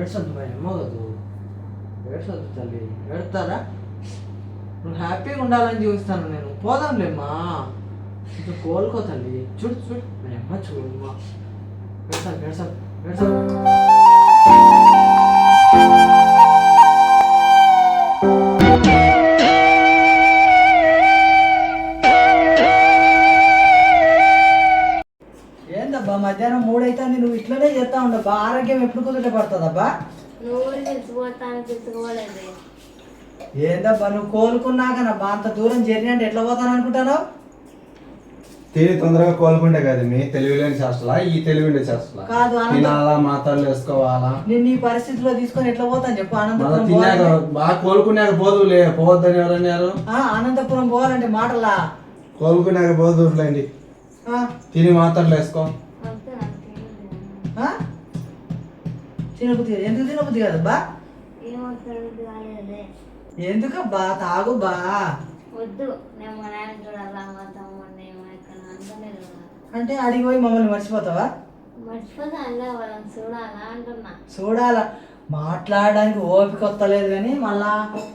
ఏడ్సొద్దు మా అమ్మ కదూ ఏడ్సొద్దు తల్లి. ఏడతారా? నువ్వు హ్యాపీగా ఉండాలని చూస్తాను నేను. పోదాంలేమ్మా ఇంకా కోలుకో తల్లి. చూడు చూడు. మా అమ్మ చూడు అమ్మా. ఏడ్సాను ఏడ్సాను ఏడ్సాను కుదుట పడుతుందబ్బా? ఏందబ్బా నువ్వు కోలుకున్నాకనబ్బా అంత దూరం జర్నీ అంటే ఎట్లా పోతాను అనుకుంటున్నావు తిని తొందరగా కోలుకుంటే కదా మీ తెలివిలేని శాస్త్రలా ఈ తెలివిండే శాస్త్రలా కాదు, అనంత- తినాలా మాత్రలు వేసుకోవాలా? నేను ఈ పరిస్థితిలో తీసుకొని ఎట్లా పోతాను చెప్పు అనంతపురం తిన్నాక బాగా కోలుకున్నాక పోదులే పోవద్దని ఎవరన్నారు ఆ, అనంతపురం పోవాలంటే మాటలా? కోలుకున్నాక పోదులేండి ఆ, తిని మాత్రలు వేసుకో. తినబుద్ధి. ఎందుకు తినబుద్ధి కదబ్బా? ఎందుకబ్బా? తాగు బా. వద్దు. అంటే అడిగి పోయి మమ్మల్ని మర్చిపోతావా? చూడాలా మాట్లాడడానికి ఓపిక వస్తలేదు కానీ మళ్ళా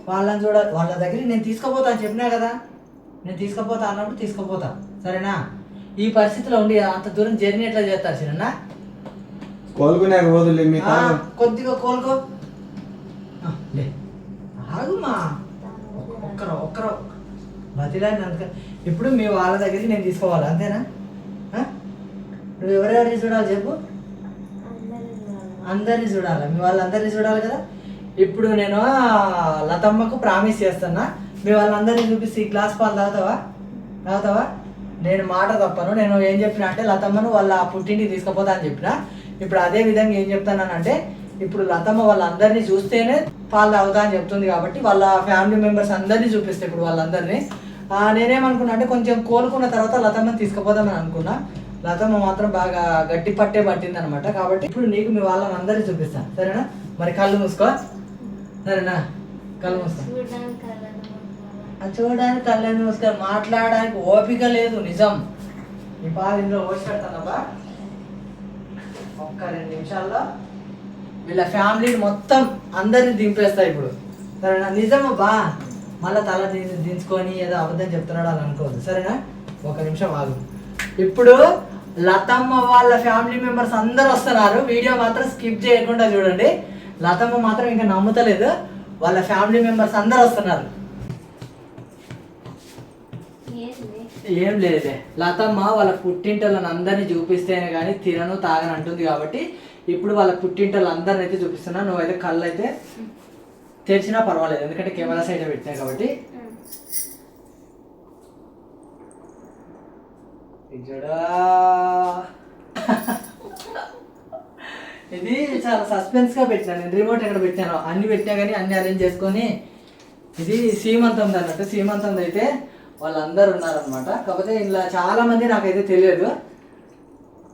వాళ్ళని చూడాలి వాళ్ళ దగ్గర నేను తీసుకుపోతా అని చెప్పినా కదా? నేను తీసుకుపోతా అన్నప్పుడు తీసుకుపోతా. సరేనా? ఈ పరిస్థితిలో ఉండి అంత దూరం జర్నీ ఎట్లా చేస్తారు చిన్న కోలుకున్నాక పోదులే మీ కొద్దిగా కోలుకో. ఆగుమా? ఒక్కరు ఒక్కరు. బతిలాడిన అందుక ఇప్పుడు మీ వాళ్ళ దగ్గరికి నేను తీసుకోవాలి అంతేనా? నువ్వు ఎవరెవరిని చూడాలి చెప్పు? అందరినీ చూడాలి? మీ వాళ్ళందరినీ చూడాలి కదా? ఇప్పుడు నేను లతమ్మకు ప్రామిస్ చేస్తున్నా. మీ వాళ్ళందరినీ చూపిస్తే ఈ గ్లాస్ పాలు తాగుతావా? తాగుతావా? నేను మాట తప్పను. నేను ఏం చెప్పిన అంటే లతమ్మను వాళ్ళ పుట్టింటికి తీసుకుపోతా అని చెప్పిన. ఇప్పుడు అదే విధంగా ఏం చెప్తానంటే ఇప్పుడు లతమ్మ వాళ్ళందరినీ చూస్తేనే పాలు తాగుతా అని చెప్తుంది కాబట్టి వాళ్ళ ఫ్యామిలీ మెంబర్స్ అందరినీ చూపిస్తే ఇప్పుడు వాళ్ళందరినీ. నేనేమనుకున్నా అంటే కొంచెం కోలుకున్న తర్వాత లతమ్మని తీసుకుపోదామని అనుకున్నా. లతమ్మ మాత్రం బాగా గట్టి పట్టే పట్టింది అనమాట కాబట్టి ఇప్పుడు నీకు మీ వాళ్ళని అందరినీ చూపిస్తాను సరేనా? మరి కళ్ళు మూసుకో. సరేనా? కళ్ళు మూసుకో. చూడడానికి కళ్ళను కళ్ళని మూసుకో. మాట్లాడడానికి ఓపిక లేదు నిజం. నీ పాలు ఇందులో ఓసి పెడతానబ్బా. ఒక్క రెండు నిమిషాల్లో వీళ్ళ ఫ్యామిలీని మొత్తం అందరిని దింపేస్తా ఇప్పుడు. సరేనా? నిజమబ్బా మళ్ళీ తల దించుకొని ఏదో అబద్ధం చెప్తున్నాడు అని అనుకోవద్దు. సరేనా? ఒక నిమిషం ఆగు. ఇప్పుడు లతమ్మ వాళ్ళ ఫ్యామిలీ మెంబర్స్ అందరు వస్తున్నారు. వీడియో మాత్రం స్కిప్ చేయకుండా చూడండి. లతమ్మ మాత్రం ఇంకా నమ్ముతలేదు. వాళ్ళ ఫ్యామిలీ మెంబర్స్ అందరు వస్తున్నారు ఏంది ఏం లేదే. లతమ్మ వాళ్ళ పుట్టింటలను అందరినీ చూపిస్తేనే కానీ తినను తాగను అంటుంది కాబట్టి ఇప్పుడు వాళ్ళ పుట్టింటలు అందరిని అయితే చూపిస్తున్నా. నువ్వైతే కళ్ళు అయితే తెరిచినా పర్వాలేదు. ఎందుకంటే కెమెరా సైడ్ పెట్టినా కాబట్టి. ఇది చాలా సస్పెన్స్గా పెట్టినాను నేను రిమోట్ ఎక్కడ పెట్టాను. అన్ని పెట్టినా కానీ అన్ని అరేంజ్ చేసుకొని ఇది సీమంతం అన్నట్టు. సీమంతం అయితే వాళ్ళందరూ ఉన్నారనమాట కాకపోతే ఇలా చాలా మంది నాకైతే తెలియదు.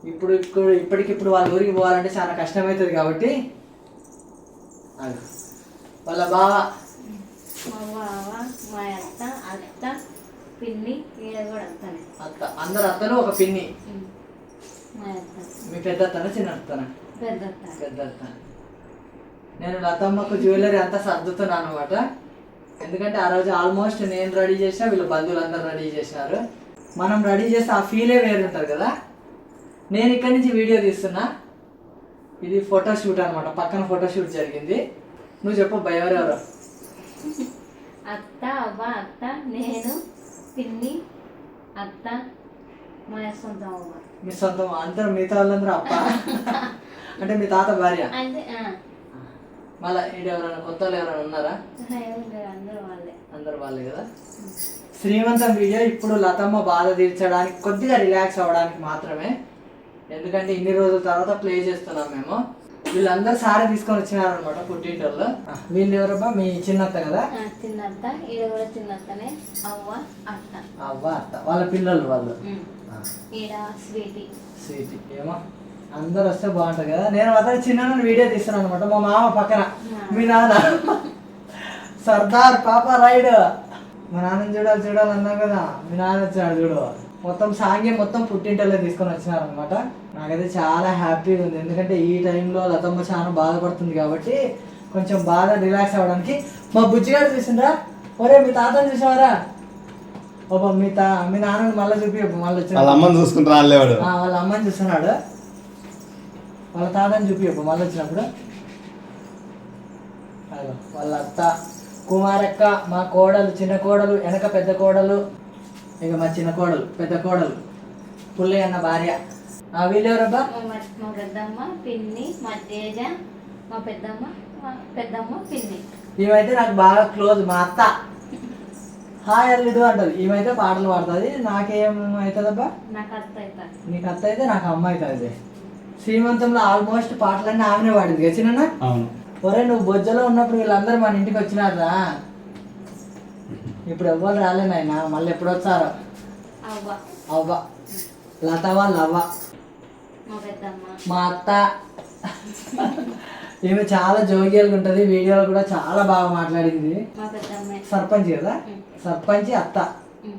ఇప్పుడు ఇప్పుడు ఇప్పటికిప్పుడు వాళ్ళ ఊరికి పోవాలంటే చాలా కష్టమవుతుంది కాబట్టి అది. వాళ్ళ బావ మా అత్త అత్త పిన్ని అత్త అందరు అత్తలు ఒక పిన్ని. మా పెద్ద అత్తన చిన్న అత్తన పెద్ద అత్త పెద్ద అత్త నేను లతమ్మకు జ్యువెలరీ అంతా సర్దుతున్నాను అనమాట ఎందుకంటే ఆ రోజు ఆల్మోస్ట్ నేను రెడీ చేసినా వీళ్ళ బంధువులందరూ రెడీ చేసినారు. మనం రెడీ చేస్తే ఆ ఫీలే వేరు ఉంటుంది కదా? నేను ఇక్కడి నుంచి వీడియో తీస్తున్నా. ఇది ఫోటో షూట్ అనమాట పక్కన ఫోటో షూట్ జరిగింది. నువ్వు చెప్పు భయ ఎవరెవరు? అత్త అవ్వ అత్త నేను పిన్ని అత్త మా సొంత అవ్వ. మీ సొంతం అందరూ మిగతా వాళ్ళందరూ అప్ప. అంటే మీ తాత భార్య? అంటే మళ్ళీ ఎవరైనా కొత్త వాళ్ళు ఎవరైనా ఉన్నారా? అందరూ వాళ్ళే. అందరు వాళ్ళే కదా? శ్రీమంతం వీడియో ఇప్పుడు లతమ్మ బాధ తీర్చడానికి కొద్దిగా రిలాక్స్ అవ్వడానికి మాత్రమే. ఎందుకంటే ఇన్ని రోజుల తర్వాత ప్లే చేస్తున్నాం మేము. వీళ్ళందరూ సారీ తీసుకొని వచ్చినారు అనమాట పుట్టింటోళ్ళు వీళ్ళు ఎవరబ్బా? మీ చిన్నత్త కదా? చిన్నత్త. ఈడ కూడా చిన్నత్తనే. అవ్వ అత్త. అవ్వ అత్త. వాళ్ళ పిల్లలు వాళ్ళు. ఈడ స్వీటీ. స్వీట్. ఏమో. అందరు వస్తే బాగుంటుంది కదా. నేను మాత్రం చిన్న వీడియో తీస్తున్నాను అనమాట. మా మామ పక్కన. మీ నాన్న. సర్దార్ పాప రైడ్. మా నాన్న చూడాలి చూడాలి అన్నావు కదా. మీ నాన్న వచ్చాడు చూడు. మొత్తం సాంగే మొత్తం పుట్టింటలో తీసుకొని వచ్చినారు అనమాట నాకైతే చాలా హ్యాపీగా ఉంది. ఎందుకంటే ఈ టైంలో లతమ్మ చాలా బాధపడుతుంది కాబట్టి కొంచెం బాధ రిలాక్స్ అవ్వడానికి. మా బుజ్జిగాడు చూసిండ్రా? ఒరే మీ తాతని చూసావరా? ఓ మీ తా మీ నాన్నని మళ్ళీ చూపి మళ్ళీ వాళ్ళ వచ్చిన అమ్మని చూసుకుంటా రాలేవాడు. ఆ, వాళ్ళ అమ్మని చూస్తున్నాడు. వాళ్ళ తాతని చూపి మళ్ళీ వచ్చినప్పుడు. వాళ్ళ అత్త కుమారక్క మా కోడలు చిన్న కోడలు వెనక పెద్ద కోడలు. ఇక మా చిన్న కోడలు పెద్ద కోడలు. పుల్లయ్య అన్న భార్య. ఆ వీళ్ళెవరబ్బా? మా పెద్దమ్మ పిన్ని మా తేజ మా పెద్దమ్మ మా పెద్దమ్మ పిన్ని. ఈమెయితే నాకు బాగా క్లోజ్ మా అత్త. హాయ్ అల్లుడు అంటది. ఈమెయితే పాటలు పాడుతుంది. నాకేం అవుతుందబ్బా? నాకు అత్త అవుతారు నీకు అత్త అయితే నాకు అమ్మ అవుతుంది. శ్రీమంతంలో ఆల్మోస్ట్ పాటలన్నీ ఆమెనే పాడింది కదా అవును. ఒరే నువ్వు బొజ్జలో ఉన్నప్పుడు వీళ్ళందరూ మన ఇంటికి వచ్చినారా ఇప్పుడు ఎవ్వరు రాలే నాయన మళ్ళీ ఎప్పుడు వచ్చారో? అవ్వ. లత వాళ్ళు అవ్వ. మా పెద్దమ్మ. మా అత్త. ఈమె చాలా జోగియల్గా ఉంటుంది వీడియోలో కూడా చాలా బాగా మాట్లాడింది. మా పెద్దమ్మ. సర్పంచ్ కదా? సర్పంచ్ అత్త.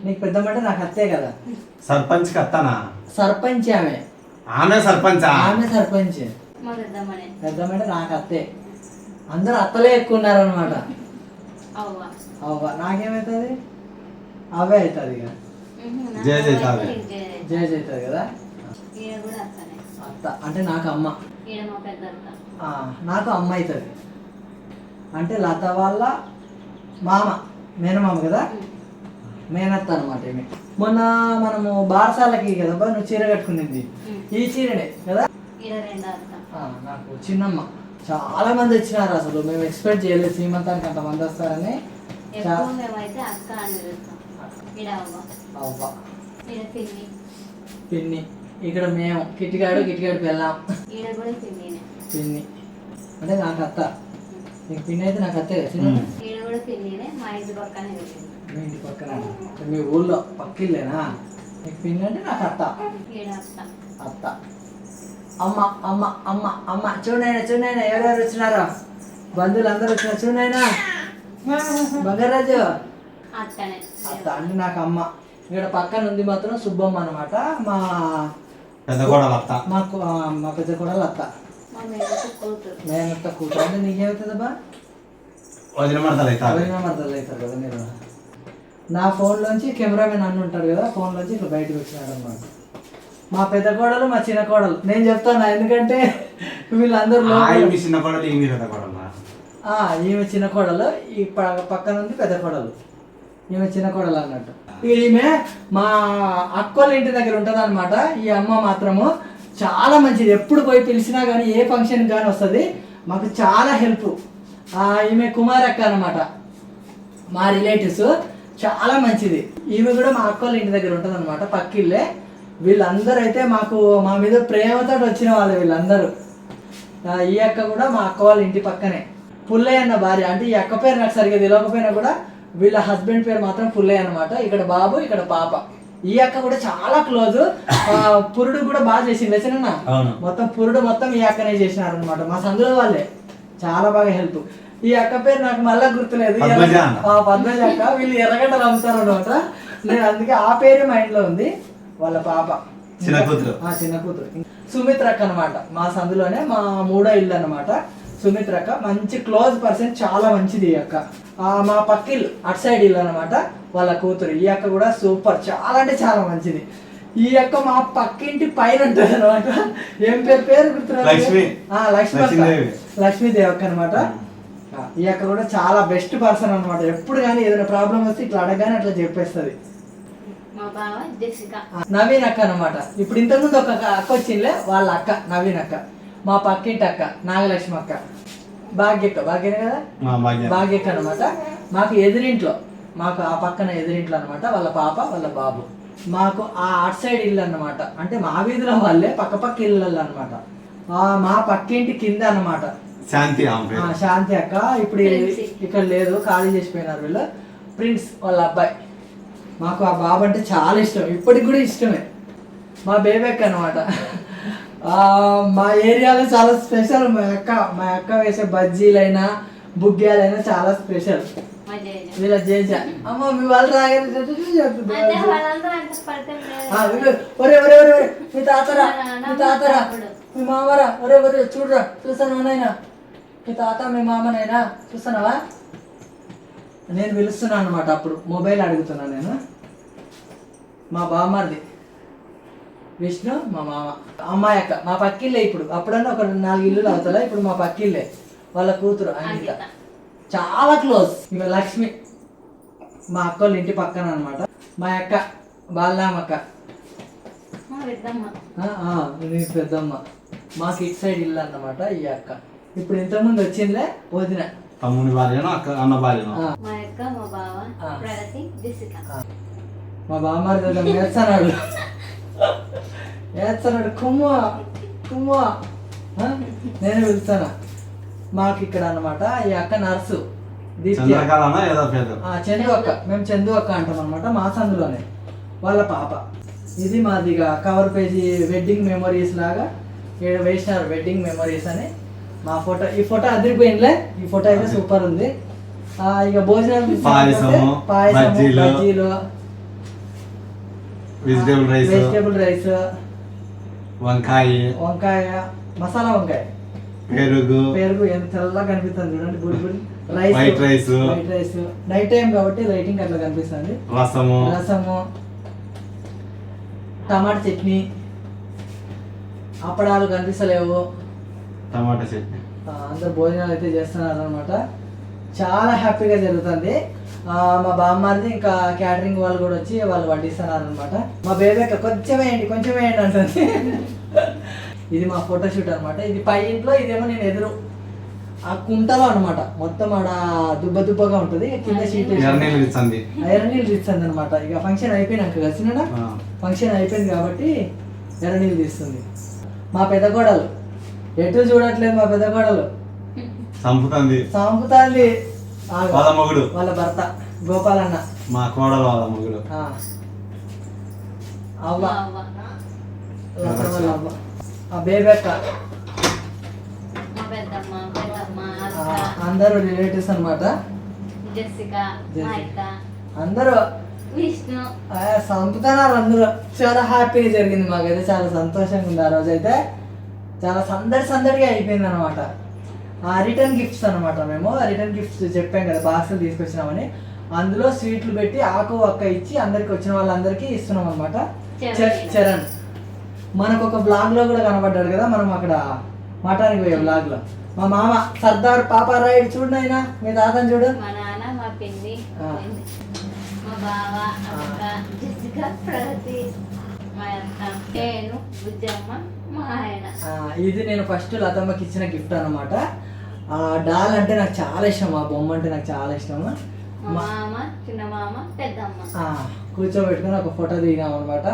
నీకు పెద్దమ్మంటే నాకు అత్తే కదా? సర్పంచ్ అత్తానా? సర్పంచ్ ఆమె. ఆమె సర్పంచా? ఆమె సర్పంచ్. మా పెద్దమ్మనే పెద్దమ్మంటే నాకు అత్తే. అందరూ అత్తలే ఎక్కువ ఉన్నారనమాట అవ్వ. అవ్వ నాకేమవుతుంది అవే అవుతుంది ఇక జయ జయ అవ్వ తావే. అయితే జయ జయ. జయ అవుతుంది కదా? ఈడ కూడా అత్తనే అత్త. అంటే నాకు అమ్మ. ఈడ మా పెద్ద అత్త. ఆ, నాకు అమ్మ అవుతుంది. అంటే లత వాళ్ళ మామ మేనమామ కదా? మేనత్త అనమాట మొన్న మనము బారసాలకి కదా బా నువ్వు చీర కట్టుకునింది. ఈ చీరనే కదా? నాకు చిన్నమ్మ. చాలా మంది వచ్చినారు అసలు. మేము ఎక్స్పెక్ట్ చేయలేదు. శ్రీమంతానికి వస్తారని. అవ్వ. అవ్వ. ఈడ పిన్ని. ఇక్కడ మేము. కిటికాడు కిటికాడికి వెళ్ళాం పిన్ని. అంటే నాకు అత్త. నీకు పిన్ని అయితే నాకు అత్తే మా ఇంటి పక్కనే మీ ఊళ్ళో పక్కిల్లేనా నీకు పిన్ని అంటే నాకు అత్త అత్త అమ్మ అమ్మ అమ్మ అమ్మ చూడైనా చూడైనా ఎవరెవరు వచ్చినారో బంధువులు అందరూ వచ్చినారు చూడైనా బంగారాజు అత్తనే అత్త అంటే నాకు అమ్మ ఇక్కడ పక్కన ఉంది మాత్రం సుబ్బమ్మ అనమాట మా పెద్ద కోడలు అత్త మా కు- ఆ, మా పెద్ద కొడలు అత్త మేనత్త కూతురు అంటే నీకేమవుతుందబ్బా వదిన మడతలు అవుతారు ఎవరైనా మరదలు అవుతారు కదా మీరు నా ఫోన్లోంచి కెమెరామెన్ అన్న ఉంటాడు కదా ఫోన్లోంచి ఇట్లా బయటకు వచ్చినాడు అనమాట మా పెద్ద కోడలు మా చిన్న కోడలు. నేను చెప్తాను ఎందుకంటే వీళ్ళందరూ లోపల- మీ చిన్న కోడలు ఈ మీ పెద్ద కోడలు? ఆ, ఈమె చిన్న కోడలు ఈ పక్కన ఉంది పెద్ద కోడలు. ఈమె చిన్న కోడలు అన్నట్టు. ఈమె మా అక్కోళ్ళ ఇంటి దగ్గర ఉంటుంది అనమాట ఈ అమ్మ మాత్రము చాలా మంచిది. ఎప్పుడు పోయి పిలిచినా కానీ ఏ ఫంక్షన్ కానీ వస్తుంది. మాకు చాలా హెల్ప్ ఈమె కుమారక్క అనమాట మా రిలేటివ్స్ చాలా మంచిది. ఈమె కూడా మా అక్కోళ్ళ ఇంటి దగ్గర ఉంటుంది అనమాట పక్కిళ్ళే. వీళ్ళందరూ అయితే మాకు మా మీద ప్రేమతో వచ్చిన వాళ్ళు వీళ్ళందరూ. ఈ అక్క కూడా మా అక్క వాళ్ళ ఇంటి పక్కనే. పుల్లయ్య అన్న భార్య అంటే ఈ అక్క పేరు నాకు సరిగ్గా తెలియకపోయినా కూడా వీళ్ళ హస్బెండ్ పేరు మాత్రం పుల్లయ్య అన్నమాట. ఇక్కడ బాబు ఇక్కడ పాప. ఈ అక్క కూడా చాలా క్లోజ్. పురుడు కూడా బాగా చేసింది చిన్న అవును. మొత్తం పురుడు మొత్తం ఈ అక్కనే చేసినారు అనమాట మా సందులో వాళ్ళే. చాలా బాగా హెల్ప్. ఈ అక్క పేరు నాకు మళ్ళా గుర్తులేదు. పద్మజ అక్క. వీళ్ళు ఎర్రగడ్డలు అమ్ముతారు అనమాట నేను అందుకే ఆ పేరు మైండ్లో ఉంది. వాళ్ళ పాప. చిన్న కూతురు. ఆ చిన్న కూతురు. సుమిత్ర అక్క అనమాట మా సందులోనే మా మూడో ఇల్లు అనమాట సుమిత్ర అక్క. మంచి క్లోజ్ పర్సన్ చాలా మంచిది ఈ అక్క. ఆ, మా పక్కిల్లు అటు సైడ్ ఇల్లు అనమాట వాళ్ళ కూతురు. ఈ అక్క కూడా సూపర్. చాలా అంటే చాలా మంచిది. ఈ అక్క మా పక్కింటి పైన ఉంటుంది అనమాట ఏం పేరు? పేరు గుర్తురాదు లక్ష్మి. ఆ, లక్ష్మి. లక్ష్మీదేవి. అక్క అనమాట ఈ అక్క కూడా చాలా బెస్ట్ పర్సన్ అనమాట ఎప్పుడు కానీ ఏదైనా ప్రాబ్లం వస్తే ఇట్లా అడగగానే అట్లా చెప్పేస్తుంది. మా బావ జెసిక నవీన్ అక్క అనమాట ఇప్పుడు ఇంతకుముందు ఒక అక్క వచ్చిందిలే వాళ్ళ అక్క నవీన్ అక్క. మా పక్కింటి అక్క నాగలక్ష్మి అక్క. భాగ్యక్క భాగ్యనే కదా? భాగ్యక్క అనమాట మాకు ఎదురింట్లో మాకు ఆ పక్కన ఎదురింట్లో అనమాట వాళ్ళ పాప వాళ్ళ బాబు. మాకు ఆ అట్ సైడ్ ఇల్లు అన్నమాట. అంటే మా వీధిలో వాళ్ళే పక్క పక్క ఇళ్ళు అనమాట మా పక్కింటి కింద అన్నమాట. శాంతి శాంతి అక్క ఇప్పుడు. ఇక్కడ లేదు ఖాళీ చేసిపోయినారు వీళ్ళు. ప్రిన్స్ వాళ్ళ అబ్బాయి. మాకు ఆ బాబు అంటే చాలా ఇష్టం ఇప్పటికి కూడా ఇష్టమే. మా బేబీ అక్క అనమాట మా ఏరియాలో చాలా స్పెషల్ మా అక్క మా అక్క వేసే బజ్జీలైనా బుగ్గ్యాలైనా చాలా స్పెషల్ వీళ్ళ జేజ. అమ్మ మీ వాళ్ళు రాగానే ఒరే ఒరే ఒరే ఒరే, మీ తాతరా మా తాతరా మా మామరా ఒరే ఒరే చూడరా చూస్తాను నాయనా. మీ తాత మీ మామనైనా చూస్తున్నావా? నేను పిలుస్తున్నాను అనమాట అప్పుడు. మొబైల్ అడుగుతున్నాను నేను. మా బామ్మర్ది. విష్ణు మా మామ. అమ్మాయి అక్క. మా పక్కిల్లే ఇప్పుడు. అప్పుడన్నా ఒక నాలుగు ఇల్లులు అవుతా ఇప్పుడు మా పక్కిల్లే వాళ్ళ కూతురు అంకిత. చాలా క్లోజ్. ఇక లక్ష్మి. మా అక్క వాళ్ళ ఇంటి పక్కన అనమాట మా అక్క బాలనామక్క మా పెద్దమ్మ. మాకు ఇటు సైడ్ ఇల్లు అన్నమాట ఈ అక్క. ఇప్పుడు ఇంతకుముందు వచ్చిందిలే వదిన. తమ్ముని భార్యను అక్క అన్న భార్యను? మా బావ. ప్రగతి దిశిక. మా బామ్మారి వేస్తున్నాడు వేస్తున్నాడు కుమ్మ కుమ్మ. నేను పిలుస్తాను? మాకు ఇక్కడ అన్నమాట ఈ అక్క నర్సు చందు అక్క. మేము చందు అక్క అంటాం అనమాట మా సందులోనే. వాళ్ళ పాప. ఇది మాదిగా కవర్ పేజీ వెడ్డింగ్ మెమరీస్ లాగా ఇక్కడ వేసినారు వెడ్డింగ్ మెమరీస్ అని. మా ఫోటో ఈ ఫోటో అదిరిపోయిందిలే. ఈ ఫోటో అయితే సూపర్ ఉంది. ఇక భోజనాలు పాయసము, పాయసము బజ్జీలు, వెజిటేబుల్ రైస్ వెజిటేబుల్ రైస్ వంకాయ వంకాయ మసాలా వంకాయ. పెరుగు పెరుగు ఎంత తెల్లగా కనిపిస్తుంది చూడండి గుడి గుడి. Rice White rice. White rice night time కాబట్టి లైటింగ్ అట్లా కనిపిస్తుంది. రసము. రసము టమాటా చట్నీ అప్పడాలు కనిపిస్తలేవు. టమాటా చట్నీ. అందరు భోజనాలు అయితే చేస్తున్నారు అనమాట చాలా హ్యాపీగా జరుగుతుంది. ఆ, మా బామ్మారిది ఇంకా క్యాటరింగ్ వాళ్ళు కూడా వచ్చి వాళ్ళు వడ్డిస్తున్నారు అనమాట మా బేబీ అక్క కొంచెం వేయండి కొంచెం వేయండి అంటుంది. ఇది మా ఫోటో షూట్ అనమాట ఇది పై ఇంట్లో ఇదేమో నేను ఎదురు. ఆ కుంటలో అనమాట మొత్తం ఆడ దుబ్బ దుబ్బగా ఉంటుంది. కింద షీట్ ఎర్రనీళ్ళు తీస్తుంది అనమాట ఇక ఫంక్షన్ అయిపోయినాక కలిసినా ఫంక్షన్ అయిపోయింది కాబట్టి ఎర్ర నీళ్ళు తీస్తుంది. మా పెద్ద కోడలు ఎటు చూడట్లేదు మా పెద్ద కోడలు. సాంపుతాంది. ఆగు. వాళ్ళ మొగుడు వాళ్ళ భర్త గోపాలన్న. మా కోడలు వాళ్ళ మొగుడు ఆ. అవ్వ. ఆ బేబీ అక్క మా పెద్దమ్మ పెద్దమ్మ ఆ, అక్క అందరూ రిలేటివ్స్ అన్నమాట. జెసిక మా అక్క అందరూ. విష్ణు. ఆ, సంపుతున్నారు అందరూ. చాలా హ్యాపీగా జరిగింది మాకైతే. చాలా సంతోషంగా ఉంది ఆ రోజు అయితే చాలా సందడి సందడిగా అయిపోయింది అనమాట ఆ రిటర్న్ గిఫ్ట్స్ అనమాట మేము. రిటర్న్ గిఫ్ట్స్ చెప్పాం కదా బాక్సులు తీసుకొచ్చినామని. అందులో స్వీట్లు పెట్టి ఆకు ఒక్క ఇచ్చి అందరికి వచ్చిన వాళ్ళందరికీ ఇస్తున్నాం అనమాట చరణ్. మనకు ఒక బ్లాగ్లో కూడా కనబడ్డాడు కదా మనం అక్కడ మఠానికి పోయే బ్లాగ్లో మా మామ సర్దార్ పాపారాయుడు చూడు అయినా మీ తాతని చూడు. మా నాన్న మా పిన్ని ఆ. మా బావ అక్క జెసిక ప్రగతి మా అక్క నేను బుజ్జమ్మ ఇది నేను ఫస్ట్ లతమ్మకి ఇచ్చిన గిఫ్ట్ అనమాట ఆ డాల్ అంటే నాకు చాలా ఇష్టం ఆ బొమ్మ అంటే నాకు చాలా ఇష్టం. కూర్చోబెట్టుకుని ఒక ఫోటో దిగాం అనమాట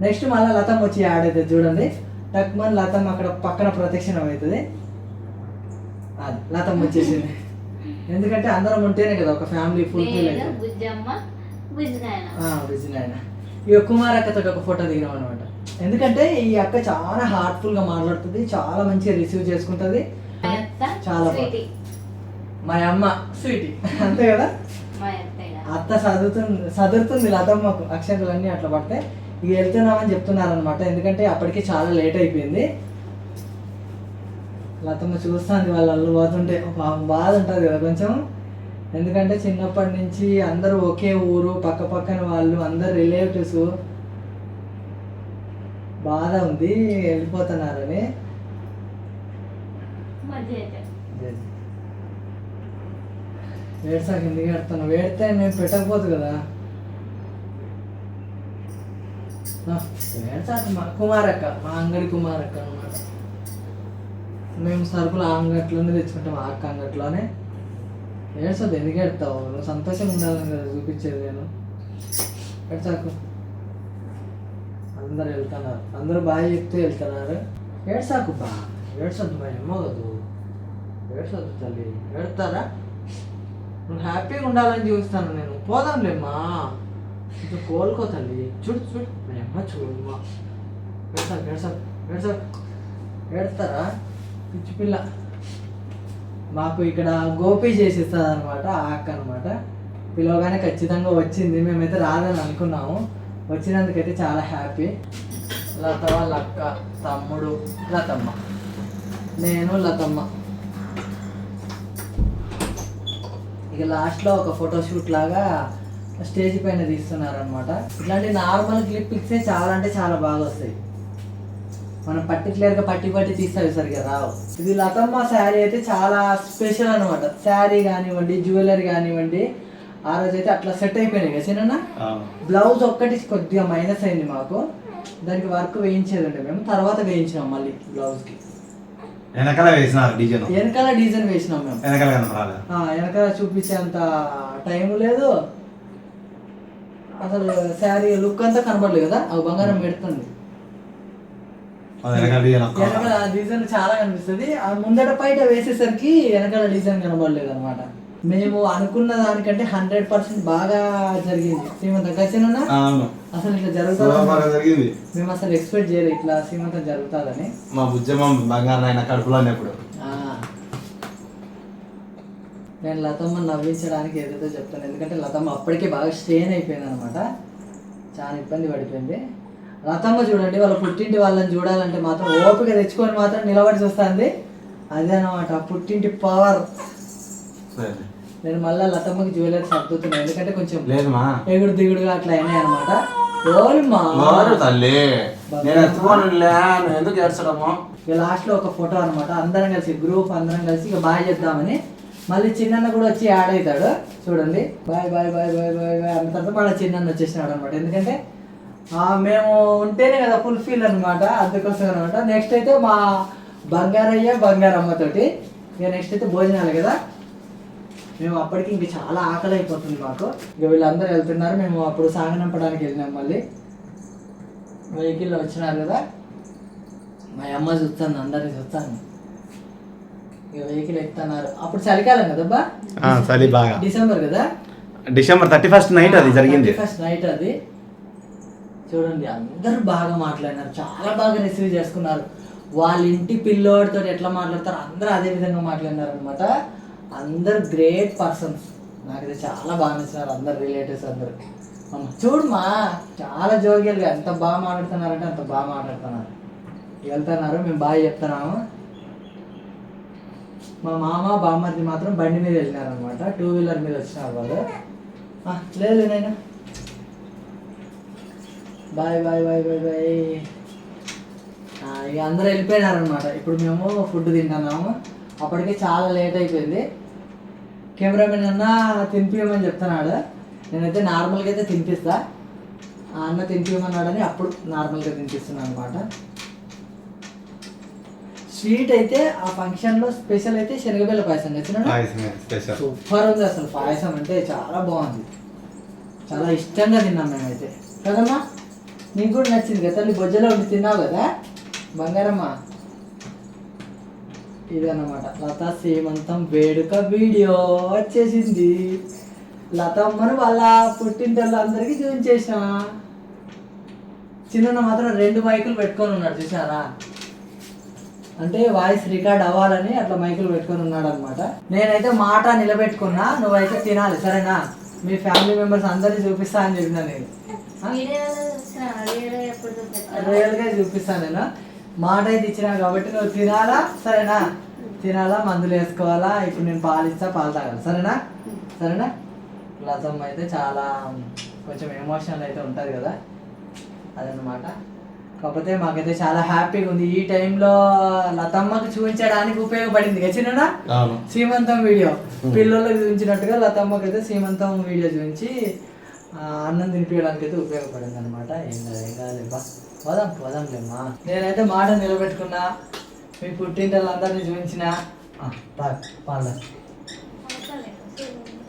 నెక్స్ట్ మళ్ళీ లతమ్మ వచ్చి యాడ్ అవుతుంది చూడండి. టక్మన్ లతమ్మ అక్కడ పక్కన ప్రత్యక్షణం అవుతుంది. అది లతమ్మ వచ్చేసింది. ఎందుకంటే అందరం ఉంటేనే కదా ఒక ఫ్యామిలీ ఫుల్ఫిల్ నేను అవుతుంది. ఇక కుమార్ అక్కతో ఒక ఫోటో దిగినాం అనమాట ఎందుకంటే ఈ అక్క చాలా హార్ట్ఫుల్గా మాట్లాడుతుంది చాలా మంచిగా రిసీవ్ చేసుకుంటది. చాలా స్వీటీ మా అమ్మ. స్వీటీ అంతే కదా? మా అత్తయ్య. అత్త చదువుతుంది చదువుతుంది లతమ్మకు. అక్షరాలు అన్నీ అట్లా పడితే ఇక వెళ్తున్నామని చెప్తున్నారు అనమాట ఎందుకంటే అప్పటికి చాలా లేట్ అయిపోయింది. లతమ్మ చూస్తుంది వాళ్ళు అల్లు పోతుంటే. బాధ ఉంటుంది కదా కొంచెం. ఎందుకంటే చిన్నప్పటి నుంచి అందరూ ఒకే ఊరు పక్క పక్కన వాళ్ళు అందరు రిలేటివ్స్ బాధ ఉంది వెళ్ళిపోతున్నారని. వేడిసాక ఎందుకు పెడతాను వేడితే నేను పెట్టకపోదు కదా. వేడిసాక మా కుమారక్క మా అంగడి కుమారక్క అనమాట మేము సరుకులు ఆ అంగట్లోనే తెచ్చుకుంటాం ఆ అక్క అంగట్లోనే. ఏడ్చొద్దు ఎందుకు ఎడతావు నువ్వు సంతోషంగా ఉండాలని కదా చూపించేది నేను. ఏడ్చాకు. అందరు వెళ్తున్నారు. అందరూ బాగా చెప్తూ వెళ్తున్నారు. ఏడ్సాకు బా ఏడ్సొద్దు మా ఎమ్మగదు ఏడ్సొద్దు తల్లి ఏడతారా? నువ్వు హ్యాపీగా ఉండాలని చూస్తాను నేను. పోదాంలేమ్మా కొంచెం కోలుకో తల్లి. చూడు చూడు. మా అమ్మ చూడమ్మా ఏడ్సాకు ఏడ్సాకు ఏడ్సాకు. ఏడతారా? పిచ్చి పిల్ల. మాకు ఇక్కడ గోపి చేసిస్తుంది అనమాట ఆక్క అనమాట పిలవగానే ఖచ్చితంగా వచ్చింది. మేమైతే రాదని అనుకున్నాము. వచ్చినందుకైతే చాలా హ్యాపీ. లత వాళ్ళ అక్క తమ్ముడు లతమ్మ. నేను లతమ్మ. ఇక లాస్ట్లో ఒక ఫోటోషూట్ లాగా స్టేజ్ పైన తీస్తున్నారు అనమాట ఇట్లాంటి నార్మల్ క్లిప్ ఇస్తే చాలా అంటే చాలా బాగా వస్తాయి. మనం పర్టికులర్గా పట్టి పట్టి తీస్తాయి సరిగ్గా రావు. ఇది లతమ్మ శారీ అయితే చాలా స్పెషల్ అనమాట శారీ కానివ్వండి జ్యువెలరీ కానివ్వండి ఆ రోజు అయితే అట్లా సెట్ అయిపోయినాయి కదా చిన్న బ్లౌజ్ ఒక్కటి కొద్దిగా మైనస్ అయింది మాకు. దానికి వర్క్ వేయించేదండి మేము. తర్వాత వేయించినాం మళ్ళీ బ్లౌజ్కి. వెనకాల డిజైన్. వెనకాల డిజైన్ వేసినాం మేము. వెనకాల కనపడాలి? వెనకాల చూపించేంత టైం లేదు. అసలు శారీ లుక్ అంతా కనపడలేదు కదా అవి బంగారం పెడుతుంది. వెనకాల డిజైన్ చాలా కనిపిస్తుంది. ముందట పైట వేసేసరికి వెనకాల డిజైన్ కనబడలేదు అనమాట మేము అనుకున్న దానికంటే హండ్రెడ్ పర్సెంట్ బాగా జరిగింది. ఖచ్చితంగా అవును. అసలు ఇట్లా జరుగుతుంది? మేము అసలు ఎక్స్పెక్ట్ చేయలేదు ఇట్లా సీమంతం జరుగుతుందని. మా బుజ్జమ్మ బంగారు ఆయన కడుపులో ఉన్నప్పుడు ఆ. నేను లతమ్మ నవ్వించడానికి ఏదైతే చెప్తాను. ఎందుకంటే లతమ్మ అప్పటికే బాగా స్ట్రెయిన్ అయిపోయింది అనమాట చాలా ఇబ్బంది పడిపోయింది. లతమ్మ చూడండి వాళ్ళ పుట్టింటి వాళ్ళని చూడాలంటే మాత్రం ఓపిక తెచ్చుకొని మాత్రం నిలబడి చూస్తుంది. అదే అనమాట పుట్టింటి పవర్ సరే. నేను మళ్ళీ లతమ్మకి జ్యువెలరీ సర్దుతున్నాను ఎందుకంటే కొంచెం లేదు మా ఎగుడు దిగుడుగా అట్లా అయినాయి అనమాట తల్లి. నేను నువ్వు ఎందుకు ఏడ్చడము? ఇక లాస్ట్లో ఒక ఫోటో అనమాట అందరం కలిసి గ్రూప్ అందరం కలిసి ఇక బాయ్ చెప్దామని మళ్ళీ చిన్న కూడా వచ్చి యాడ్ అవుతాడు. చూడండి. Bye bye bye bye bye bye అన్న తర్వాత మళ్ళీ చిన్న వచ్చేసినాడు అనమాట ఎందుకంటే ఆ, మేము ఉంటేనే కదా ఫుల్ ఫీల్ అనమాట అందుకోసం అనమాట నెక్స్ట్ అయితే మా బంగారయ్య బంగారమ్మ తోటి. ఇక నెక్స్ట్ అయితే భోజనాలు కదా. మేము అప్పటికి ఇంక చాలా ఆకలి అయిపోతుంది మాకు. ఇక వీళ్ళందరూ వెళ్తున్నారు మేము అప్పుడు సాగనంపడానికి వెళ్ళినాం మళ్ళీ. వెహికల్లో వచ్చినారు కదా. మా అమ్మ చూస్తాను అందరిని చూస్తాను ఇక వెహికల్ ఎక్కుతున్నారు. అప్పుడు చలికాలం కదబ్బా చలి బాగా. డిసెంబర్ కదా? డిసెంబర్ థర్టీ ఫస్ట్ నైట్ అది జరిగింది. ఫస్ట్ నైట్ అది. చూడండి అందరూ బాగా మాట్లాడినారు. చాలా బాగా రిసీవ్ చేసుకున్నారు. వాళ్ళ ఇంటి పిల్లోడితో ఎట్లా మాట్లాడతారు అందరూ అదే విధంగా మాట్లాడినారు అనమాట అందరు గ్రేట్ పర్సన్స్ నాకైతే చాలా బాగా నచ్చినారు అందరు రిలేటివ్స్ అందరు. అమ్మ చూడమ్మా చాలా జోగ్యాలు ఎంత బాగా మాట్లాడుతున్నారంటే అంత బాగా మాట్లాడుతున్నారు. వెళ్తున్నారు మేము బాగా చెప్తున్నాము. మా మామ బామ్మర్ది మాత్రం బండి మీద వెళ్ళినారు అనమాట టూ వీలర్ మీద వచ్చినారు వాళ్ళు. లేదు నేను bye bye bye bye bye ఇక అందరూ వెళ్ళిపోయినారనమాట ఇప్పుడు మేము ఫుడ్ తింటున్నాము. అప్పటికే చాలా లేట్ అయిపోయింది. కెమెరామెన్ అన్న తినిపించమని చెప్తున్నాడు. నేనైతే నార్మల్గా అయితే తినిపిస్తా. ఆ అన్న తినిపించమన్నాడని అప్పుడు నార్మల్గా తినిపిస్తున్నాను అనమాట స్వీట్ అయితే ఆ ఫంక్షన్లో స్పెషల్ అయితే శనగబెల్ల పాయసం స్పెషల్. సూపర్ ఉంది అసలు పాయసం అంటే చాలా బాగుంది. చాలా ఇష్టంగా తిన్నాం మేమైతే. కదమ్మా? నీకు కూడా నచ్చింది కదా తల్లి బొజ్జలో ఉండి తిన్నావు కదా? బంగారమ్మ. ఇదన్నమాట. లత సీమంతం వేడుక వీడియో వచ్చేసింది. లతమ్మను వాళ్ళ పుట్టింటోళ్ళందరికీ చూపించేసిన చిన్న మాత్రం రెండు మైకులు పెట్టుకొని ఉన్నాడు చూసారా అంటే వాయిస్ రికార్డ్ అవ్వాలని అట్లా మైకులు పెట్టుకొని ఉన్నాడు అనమాట నేనైతే మాట నిలబెట్టుకున్నా నువ్వైతే తినాలి సరేనా? మీ ఫ్యామిలీ మెంబర్స్ అందరినీ చూపిస్తా అని చెప్పినా నేను. వీడియోలో చూసిన వీడియో ఎప్పుడు చూపిస్తారు రియల్గా చూపిస్తాను నేను? మాట అయితే ఇచ్చినా కాబట్టి నువ్వు తినాలా? సరేనా? తినాలా? మందులు వేసుకోవాలా? ఇప్పుడు నేను పాలు ఇస్తా పాలు తాగాలి. సరేనా? సరేనా? లతమ్మ అయితే చాలా కొంచెం ఎమోషనల్ అయితే ఉంటుంది కదా? అదనమాట కాకపోతే మాకైతే చాలా హ్యాపీగా ఉంది. ఈ టైంలో లతమ్మకి చూపించడానికి ఉపయోగపడింది. కదా చిన్న సీమంతం వీడియో. పిల్లలకు చూపించినట్టుగా లతమ్మకి అయితే సీమంతం వీడియో చూపించి అన్నం తినిపించడానికి అయితే ఉపయోగపడింది అనమాట ఏం కాదు ఏం కాదు బా వదాం వదాంలేమ్మా నేనైతే మాట నిలబెట్టుకున్నా మీ పుట్టింటి వాళ్ళందరినీ చూపించిన పాలు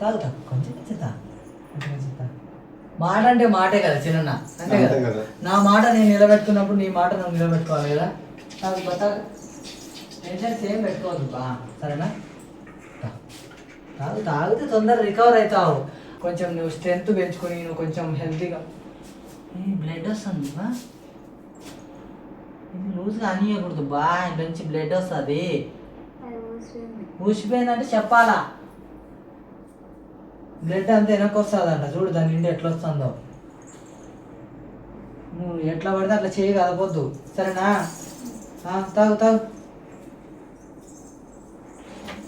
తాగు తాగు కొంచెం కొంచెం తా కొంచెం కొంచెం తా. మాట అంటే మాటే కదా చిన్న అంతే కదా. నా మాట నేను నిలబెట్టుకున్నప్పుడు నీ మాట నువ్వు నిలబెట్టుకోవాలి కదా? తాగు బా తాగు టెన్షన్స్ ఏం పెట్టుకోవద్దు బా సరేనా. తాగు తాగితే తొందర రికవర్ అవుతావు. కొంచెం నువ్వు స్ట్రెంత్ పెంచుకొని నువ్వు కొంచెం హెల్తీగా. బ్లడ్ వస్తుంది ఇది లూజ్గా అనియకూడదు బా మంచి బ్లడ్ వస్తుంది. ఊసిపోయిందంటే చెప్పాలా? బ్లడ్ అంతా వెనక్కి వస్తుందంట చూడు దాని నిండి ఎట్లా వస్తుందో. నువ్వు ఎట్లా పడితే అట్లా చేయి కదపొద్దు. సరేనా? తాగు తాగు.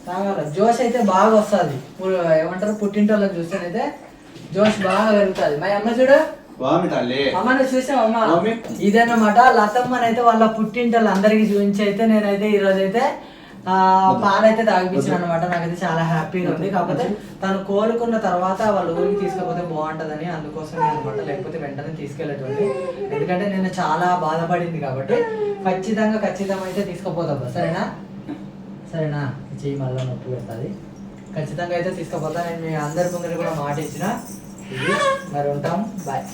తాగాలి జోష్ అయితే బాగా వస్తుంది. ఏమంటారు? పుట్టింటోళ్ళని చూస్తేనైతే జోష్ బాగా పెరుగుతుంది. మా అమ్మ చూడు. బాగుంది తల్లి. అమ్మ నువ్వు చూసావు అమ్మ? మమ్మీ. ఇదన్నమాట లతమ్మని అయితే వాళ్ళ పుట్టింటోళ్ళు అందరికి చూపించి అయితే నేనైతే ఈ రోజు అయితే ఆ, పాలైతే తాగిపించాను అనమాట నాకైతే చాలా హ్యాపీగా ఉంది. కాకపోతే తను కోలుకున్న తర్వాత వాళ్ళ ఊరికి తీసుకపోతే బాగుంటుందని అందుకోసమే అనమాట లేకపోతే వెంటనే తీసుకెళ్ళేటువంటి ఎందుకంటే నేను చాలా బాధపడింది కాబట్టి ఖచ్చితంగా ఖచ్చితంగా అయితే తీసుకుపోతాం సరేనా? సరేనా? చెయ్యి మళ్ళీ నొప్పి పెడుతుంది. ఖచ్చితంగా అయితే తీసుకుపోతా. నేను మీ అందరి ముందర కూడా మాట ఇచ్చిన. ఇది మరి ఉంటాం. బాయ్